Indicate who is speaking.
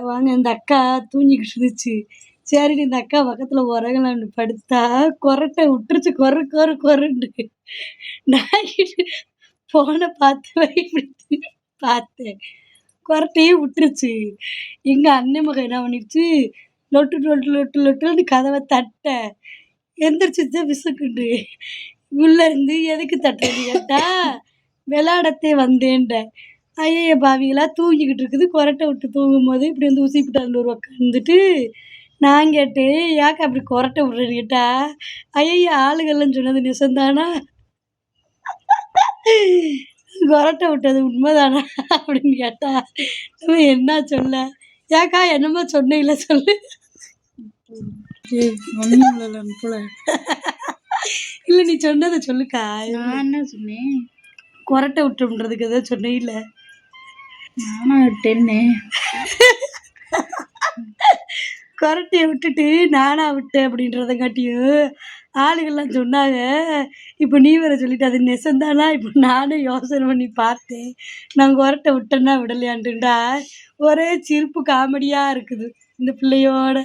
Speaker 1: வாங்க இந்த அக்கா தூங்கிக்கிட்டு இருந்துச்சு. சரி இந்த அக்கா பக்கத்தில் உரங்கலான்னு படுத்தா கொரட்டை விட்டுருச்சு. கொர கொர கொரண்டு நான் ஃபோனை பார்த்து இப்படி பார்த்தேன். கொரட்டையும் விட்டுருச்சு. எங்கள் அண்ணன் மகன் என்ன பண்ணிடுச்சு? லொட்டு லொட்டு லொட்டு லொட்டுன்னு கதவை தட்ட. எந்திரிச்சிச்சு விசுக்குண்டு. உள்ள இருந்து எதுக்கு தட்டுறது கேட்டா விளாடத்தே வந்தேன்ட. ஐயய்ய பாவிகளா தூங்கிக்கிட்டு இருக்குது கொரட்டை விட்டு தூங்கும் போது இப்படி வந்து உசிப்பிட்டாங்க ஒரு உட்காந்துட்டு நான் கேட்டேன் ஏக்கா அப்படி கொரட்டை விட்றேன்னு கேட்டா? ஐயய்ய ஆளுகள்லாம் சொன்னது நெசந்தானா கொரட்டை விட்டது உண்மைதானா அப்படின்னு கேட்டா நம்ம என்ன சொல்ல? ஏக்கா என்னமோ சொன்னீங்கள சொல்லு. இல்லை நீ சொன்னதை சொல்லுக்கா.
Speaker 2: நான் என்ன சொன்னேன்?
Speaker 1: கொரட்டை விட்டோம்ன்றதுக்கு ஏதோ சொன்னீங்கள
Speaker 2: நானும் டென்னு
Speaker 1: கொரட்டையை விட்டுட்டு நானா விட்டேன் அப்படின்றதங்காட்டியும் ஆளுகள்லாம் சொன்னாங்க. இப்போ நீ வேற சொல்லிட்டு அது நெசந்தானா? இப்போ நானும் யோசனை பண்ணி பார்த்தேன். நான் கொரட்டை விட்டேன்னா விடலையான்ட்டுண்டா. ஒரே சிரிப்பு காமெடியாக இருக்குது. இந்த பிள்ளையோட.